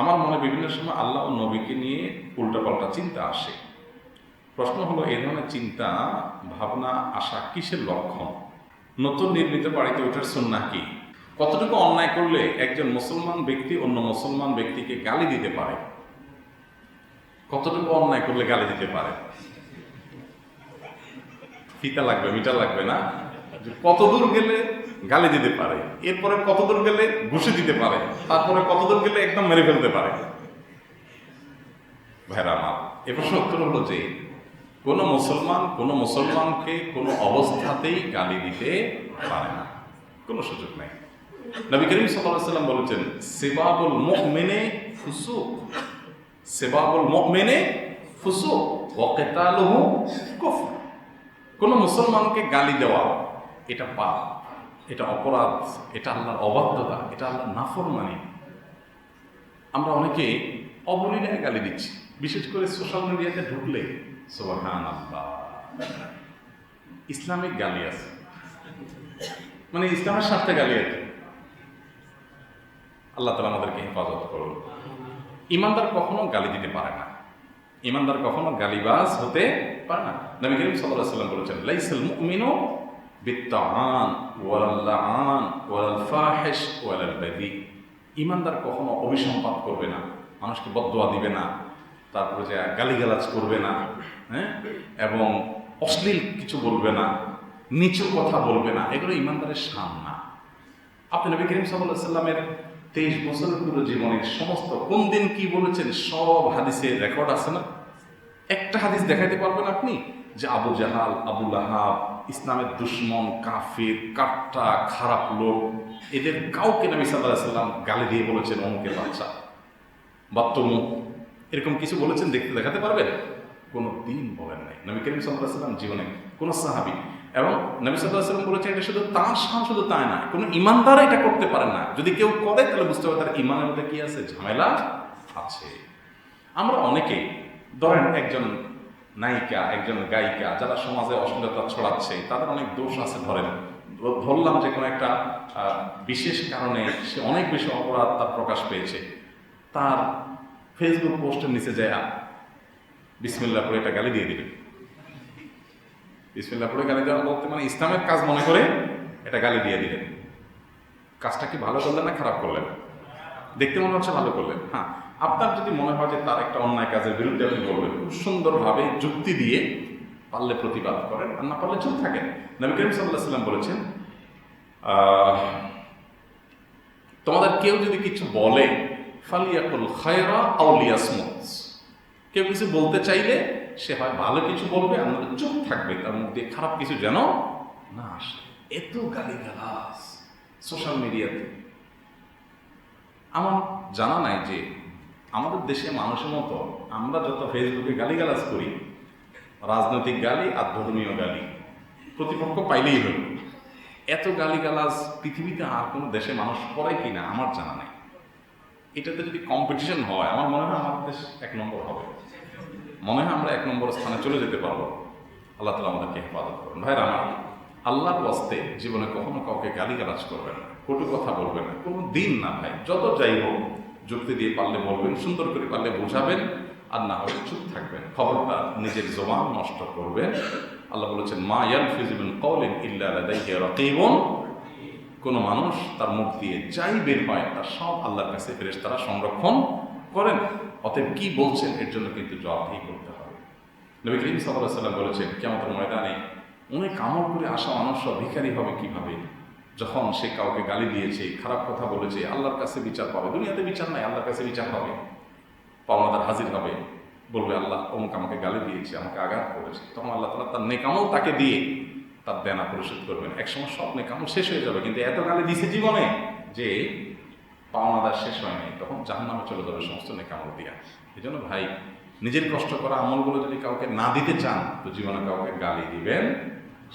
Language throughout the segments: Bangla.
আমার মনে বিভিন্ন সময় আল্লাহ ও নবীকে নিয়ে উল্টাপাল্টা চিন্তা আসে। প্রশ্ন হলো এই ধরনের চিন্তা, ভাবনা আসা কিসের লক্ষণ? নতুন নির্মিত বাড়িতে ওঠার সুন্না কি? কতটুকু অন্যায় করলে একজন মুসলমান ব্যক্তি অন্য মুসলমান ব্যক্তিকে গালি দিতে পারে? কতটুকু অন্যায় করলে গালি দিতে পারে? ফিতা লাগবে মিটার লাগবে না? কত দূর গেলে গালি দিতে পারে। এরপরে কতদূর গেলে ঘুষে দিতে পারে? তারপরে কতদূর গেলে একদম মেরে ফেলতে পারে? ভাইরা আমার, এ প্রশ্ন উত্তর হলো যে, কোন মুসলমান কোন মুসলমানকে কোনো অবস্থাতেই গালি দিতে পারে না। কোনো সুযোগ নেই। নবী করিম সাল্লাম বলেছেন, সেবাবুল মুখ মেনে ফুসুক। সেবাবুল মুমিনে ফুসুক। ওয়া কিতালুহু কুফর। কোন মুসলমানকে গালি দেওয়া, এটা পাপ। এটা অপরাধ, এটা আল্লাহর অবাধ্যতা, এটা আল্লাহর নাফরমানি। আমরা অনেকে অবলীলায় গালি দিচ্ছি, বিশেষ করে সোশ্যাল মিডিয়াতে ঢুকলে সোহান আল্লাহ ইসলামিক গালি আছে। মানে ইসলামের স্বার্থে গালি আছে। আল্লাহ তালা আমাদেরকে হেফাজত করুন। ইমানদার কখনো গালি দিতে পারে না। ইমানদার কখনো গালিবাজ হতে পারে না। নবী করিম আলাইহি সাল্লাম বলেছেন, লাইসাল মুমিনু বিত্তাআন ওয়ালাল লাআন, ওয়ালাল ফাহিশ, ওয়ালাল বাদি। ইমানদার কখনো অভিসম্পাত করবে না, মানুষকে বদদোয়া দিবে না, তারপরে যে গালিগালাজ করবে না হ্যাঁ? এবং অশ্লীল কিছু বলবে না, নিচু কথা বলবে না, এগুলো ইমানদারের শান না। আপনি নবী করিম সাল্লাল্লাহু সাল্লামের তেইশ বছরের পুরো জীবনের সমস্ত কোন দিন কি বলেছেন, সব হাদিসের রেকর্ড আছে না? একটা হাদিস দেখাইতে পারবেন আপনি যে আবু জাহাল, আবু লাহাব ইসলামের দুশ্মন, কাফির, কাট্টা, খারাপ লোক, এদের কাউকে নবী সাল্লাহ সাল্লাম গালি দিয়ে বলেছেন, অমুকের বাচ্চা বাত্তমু এরকম কিছু বলেছেন, দেখতে দেখাতে পারবেন? কোনো দিন বলেন নাই। নবী করিম সাল্লাহ সাল্লাম জীবনে কোনো সাহাবি। এবং নবী সাল্লাহ সাল্লাম বলেছেন, এটা শুধু তার শান, শুধু তাই না, কোনো ইমানদার এটা করতে পারে না। যদি কেউ করে, তাহলে বুঝতে হবে তার ইমানের মধ্যে কি আছে, ঝামেলা আছে। আমরা অনেকে ধরেন একজন নায়িকা, একজন গায়িকা, যারা সমাজে অশ্লীলতা ছড়াচ্ছে, তাদের অনেক দোষ আছে ধরেন। ধরলাম যে কোনো একটা বিশেষ কারণে সে অনেক বেশি অপরাধ তার প্রকাশ পেয়েছে। তার ফেসবুক পোস্টের নিচে যায় বিসমিল্লা করে এটা গালি দিয়ে দিবেন বিসমিল্লা করে গালি দেওয়া বলতে মানে ইসলামের কাজ মনে করে এটা গালি দিয়ে দিলেন। কাজটা কি ভালো করলেন না খারাপ করলেন? দেখতে মনে হচ্ছে ভালো করলেন হ্যাঁ। আপনার যদি মনে হয় যে তার একটা অন্যায় কাজের বিরুদ্ধে আপনি বলবেন, খুব সুন্দরভাবে যুক্তি দিয়ে পারলে প্রতিবাদ করেন আর না পারলে চুপ থাকেন। নবী করিম সাল্লাহ সাল্লাম বলেছেন তোমাদের কেউ যদি কিছু বলে, ফালিয়াকুল খায়রা কেউ কিছু বলতে চাইলে সে হয় ভালো কিছু বলবে নয়তো চুপ থাকবে, তার মধ্যে খারাপ কিছু যেন না আসে। এত গালি গালাস সোশ্যাল মিডিয়াতে। আমার জানা নাই যে আমাদের দেশে মানুষের মতো আমরা যত ফেসবুকে গালিগালাজ করি, রাজনৈতিক গালি আর ধর্মীয় গালি, প্রতিপক্ষ পাইলেই হল। এত গালিগালাজ পৃথিবীতে আর কোনো দেশে মানুষ করে কি না আমার জানা নেই। এটাতে যদি কম্পিটিশন হয়, আমার মনে হয় আমাদের দেশ এক নম্বর হবে। মনে হয় আমরা এক নম্বর স্থানে চলে যেতে পারব। আল্লাহ তালা আমাদেরকে হেফাজত করুন। ভাইরা আমার, আল্লাহর বস্তে জীবনে কখনো কাউকে গালিগালাজ করবে না, কটু কথা বলবে না, কোনো দিন না ভাই, যত যাই হোক যুক্তি দিয়ে পারলে বলবেন, সুন্দর করে পারলে বোঝাবেন, আর না হলে চুপ থাকবেন। খবরটা নিজের জবান নষ্ট করবেন। আল্লাহ বলেছেন, মা ইয়াল ফিজিবিন কলিন ইল্লা কোনো মানুষ তার মুখ দিয়ে যাই বের হয়, তার সব আল্লাহর কাছে ফেরেস তারা সংরক্ষণ করেন। অতএব কি বলছেন, এর জন্য কিন্তু জবাবদিহি করতে হবে। নবী করিম সাল্লাহ সাল্লাম বলেছেন কেমন ময়দানে অনেক আমল করে আসা মানুষ ভিখারি হবে কীভাবে? যখন সে কাউকে গালি দিয়েছে, খারাপ কথা বলেছে, আল্লাহর কাছে বিচার পাবে, দুনিয়াতে বিচার নাই, আল্লাহর কাছে বিচার হবে, পাওনাদার হাজির হবে, বলবে আল্লাহ অমুক আমাকে গালি দিয়েছে, আমাকে আঘাত করেছে। তখন আল্লাহ তালা তার নেকামল তাকে দিয়ে তার দেনা পরিশোধ করবেন। একসময় সব নেকামল শেষ হয়ে যাবে, কিন্তু এত গালি দিছে জীবনে যে পাওনাদার শেষ হয় নাই। তখন জাহান নামে চলে যাবে সমস্ত নেকামল দিয়া। এই জন্য ভাই, নিজের কষ্ট করা আমলগুলো যদি কাউকে না দিতে চান, তো জীবনে কাউকে গালি দিবেন।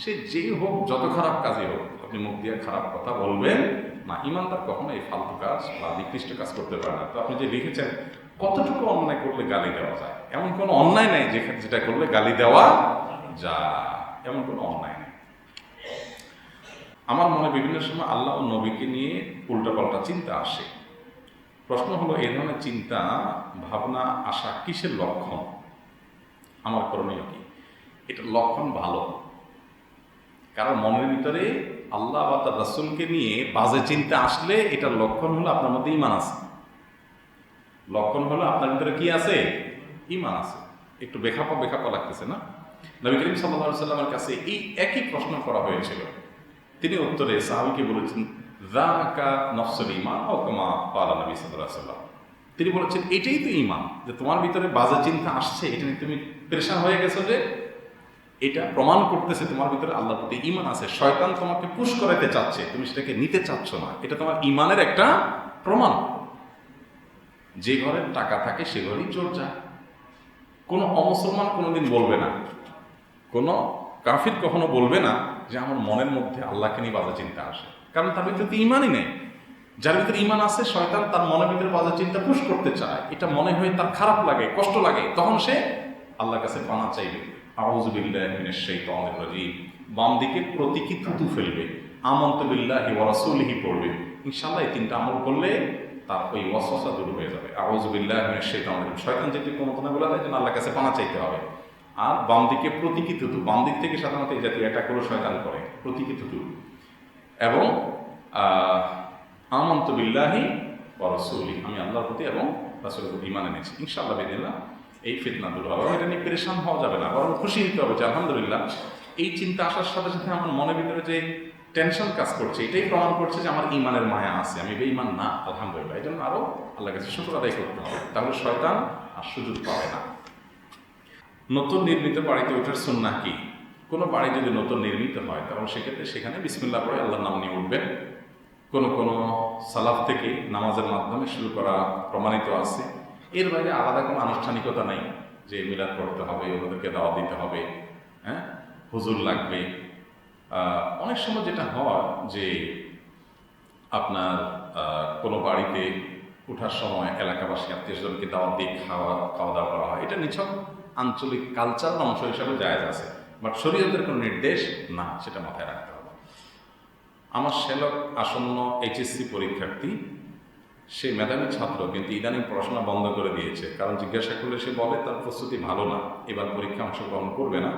সে যেই হোক, যত খারাপ কাজই হোক আপনি মুখ দিয়ে খারাপ কথা বলবেন না, ইমানদার কখনো এই ফালতু কাজ বা নিকৃষ্ট কাজ করতে পারে না। তো আপনি যে লিখেছেন, কতটুকু অন্যায় করলে গালি দেওয়া যায়? এমন কোনো অন্যায় নাই যেখানে যেটা করলে গালি দেওয়া যায়। এমন কোনো অন্যায় নেই। আমার মনে বিভিন্ন সময় আল্লাহ ও নবীকে নিয়ে উল্টাপাল্টা চিন্তা আসে। প্রশ্ন হলো এই ধরনের চিন্তা, ভাবনা, আশা কিসের লক্ষণ? আমার করণীয় কি? এটা লক্ষণ ভালো। কারণ মনের ভিতরে আল্লাহ বা তার রাসুলকে নিয়ে বাজে চিন্তা আসলে এটার লক্ষণ হলো আপনার মধ্যে ইমান আছে। লক্ষণ হলো আপনার ভিতরে কি আছে? ইমান আছে। একটু বেখাপা বেখাপা লাগতেছে না? নবী করিম সাল্লাহ সাল্লামের কাছে এই একই প্রশ্ন করা হয়েছিল। তিনি উত্তরে সাহাবিকে বলেছেন রাকা নফসল ইমান ও কমা পালা নবী সাল্লাম তিনি বলেছেন, এটাই তো ইমান যে তোমার ভিতরে বাজে চিন্তা আসছে, এটা নিয়ে তুমি পরেশান হয়ে গেছো যে এটা প্রমাণ করতেছে তোমার ভিতরে আল্লাহর প্রতি ইমান আছে। শয়তান তোমাকে পুশ করাতে চাচ্ছে, তুমি সেটাকে নিতে চাচ্ছ না। এটা তোমার ইমানের একটা প্রমাণ। যে ঘরে টাকা থাকে, সে ঘরেই চোর যায়। কোনো অমুসলমান কোনোদিন বলবে না। কোনো কাফির কখনো বলবে না যে আমার মনের মধ্যে আল্লাহকে নিয়ে বাজে চিন্তা আসে। কারণ তার ভিতরে তো ইমানই নেই। যার ভিতরে ইমান আছে, শয়তান তার মনের ভিতরে বাজে চিন্তা পুশ করতে চায়। এটা মনে হয় তার খারাপ লাগে, কষ্ট লাগে। তখন সে আল্লাহর কাছে পানা চাইবে। আউজবিল্লাহিমিনাশ-শাইতানির-রাজীম বাম দিকে প্রতীকী থুতু ফেলবে আমন্ত বিল্লাহি ওয়া রাসূলিহি পড়বে। ইনশাআল্লাহ এই তিনটা আমল করলে তার ওই ওয়াসওয়াসা দূর হয়ে যাবে। আউজবিল্লাহিমিনাশ-শাইতানির-রাজীম শয়তান যদি কোনো কোনো বলে দেয় যেন আল্লাহর কাছে পানা চাইতে হবে। আর বাম দিকে প্রতীকী থুতু বাম দিক থেকে সাধারণত এই জাতীয় অ্যাটাকগুলো শয়তান করে প্রতীকী থুতু। এবং আহ, আমন্ত বিল্লাহি ওয়া আমি আল্লাহর প্রতি এবং রাসূলের প্রতি ঈমান এনেছি। ইনশাআল্লাহ বেদিল্লাহ এই ফিতনা দূর হবে এটা নিয়ে পেরেশান হওয়া যাবে না, বরং খুশি হতে হবে যে, আলহামদুলিল্লাহ, এই চিন্তা আসার সাথে সাথে আমার মনের ভিতরে যে টেনশন কাজ করছে, এটাই প্রমাণ করছে যে আমার ইমানের মায়া আছে। আমি বেঈমান না, আলহামদুলিল্লাহ। এই জন্য আরও আল্লাহ কাছে শুক্র আদায় করতে হবে, তাহলে শয়তান আর সুযোগ পাবে না। নতুন নির্মিত বাড়িতে ওঠার সুন্না কি? কোনো বাড়ি যদি নতুন নির্মিত হয়, তাহলে সেক্ষেত্রে সেখানে বিসমিল্লাহ পরে আল্লাহর নাম নিয়ে উঠবেন। কোনো কোনো সালাফ থেকে নামাজের মাধ্যমে শুরু করা প্রমাণিত আছে। এর বাইরে আলাদা কোনো আনুষ্ঠানিকতা নাই যে মিলাদ করতে হবে ওদেরকে দাওয়া দিতে হবে হ্যাঁ? হুজুর লাগবে। অনেক সময় যেটা হয় যে আপনার কোনো বাড়িতে ওঠার সময় এলাকাবাসী আত্মীয় স্বজনকে দাওয়াত দিয়ে খাওয়া খাওয়া দাওয়া করা হয়। এটা নিছক আঞ্চলিক কালচারাল অংশ হিসাবে জায়েজ আছে। বাট শরীয়তের কোনো নির্দেশ না, সেটা মাথায় রাখতে হবে। আমার শ্যালক আসন্ন এইচএসসি পরীক্ষার্থী সে মেধাবী ছাত্র, কিন্তু ইদানিং পড়াশোনা বন্ধ করে দিয়েছে। কারণ জিজ্ঞাসা করলে সে বলে, তার প্রস্তুতি ভালো না। এবার পরীক্ষা অংশগ্রহণ করবে না।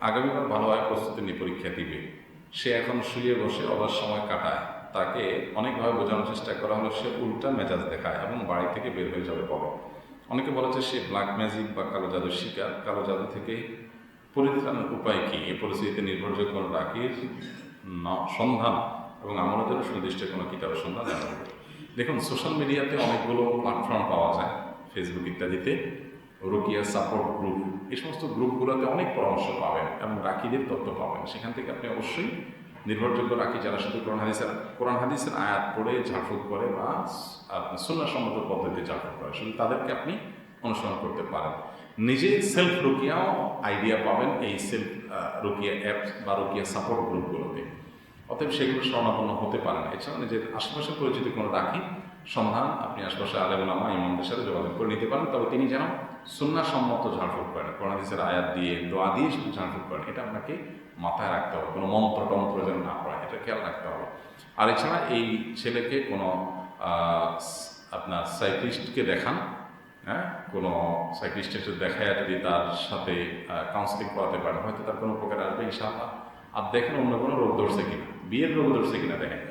আগামীবার ভালোভাবে প্রস্তুতি নিয়ে পরীক্ষা দিবে। সে এখন শুয়ে বসে অবাস সময় কাটায়। তাকে অনেকভাবে বোঝানোর চেষ্টা করা হলো, সে উল্টা মেজাজ দেখায় এবং বাড়ি থেকে বের হয়ে যাবে বলে। অনেকে বলেছে সে ব্ল্যাক ম্যাজিক বা কালো জাদুর শিকার। কালো জাদু থেকে পরিত্রাণের উপায় কী? এ পরিস্থিতিতে নির্ভরযোগ্য ন- সন্ধান এবং আমাদের জন্য সুনির্দিষ্ট কোনো কিতাবের সন্ধান জানা দেখুন সোশ্যাল মিডিয়াতে অনেকগুলো প্ল্যাটফর্ম পাওয়া যায় ফেসবুক ইত্যাদিতে, রোকিয়া সাপোর্ট গ্রুপ এই সমস্ত গ্রুপগুলোতে অনেক পরামর্শ পাবেন এবং রাকিদের তথ্য পাবেন। সেখান থেকে আপনি অবশ্যই নির্ভরযোগ্য রাখি যারা শুধু কোরআন হাদিসের কোরআন হাদিসের আয়াত পড়ে ঝাড়ফুঁক করে বা সুন্নাসম্মত পদ্ধতিতে ঝাড়ফুঁক করে, শুধু তাদেরকে আপনি অনুসরণ করতে পারেন। নিজে সেলফ রুকিয়াও আইডিয়া পাবেন এই সেলফ রুকিয়া অ্যাপস বা রুকিয়া সাপোর্ট গ্রুপগুলোতে অতএব সেগুলো স্বর্ণাপন্ন হতে পারে না। এছাড়া নিজের আশেপাশে পরিচিত কোনো রাখি, সন্ধান, আপনি আশেপাশে আলেমুলামা ইমামদের সাথে যোগাযোগ করে নিতে পারেন। তবে তিনি যেন সুন্না সম্মত ঝাড়ফুঁক করেন। কোরআনিসের আয়াত দিয়ে, দোয়া দিয়ে শুধু ঝাড়ফুঁক করেন। এটা আপনাকে মাথায় রাখতে হবে। কোনো মন্ত্র টন্ত্র যেন না পড়ে, এটা খেয়াল রাখতে হবে। আর এছাড়া এই ছেলেকে কোনো আপনার সাইক্লিস্টকে দেখান হ্যাঁ? কোনো সাইক্লিস্টের দেখায় যদি তার সাথে কাউন্সিলিং করাতে পারেন, হয়তো তার কোনো উপকার আসবে, ইনশাআল্লাহ। আর দেখেন অন্য কোনো রোগ ধরছে কিনা। বিয়ের রোগ ধরছে কিনা দেখেন।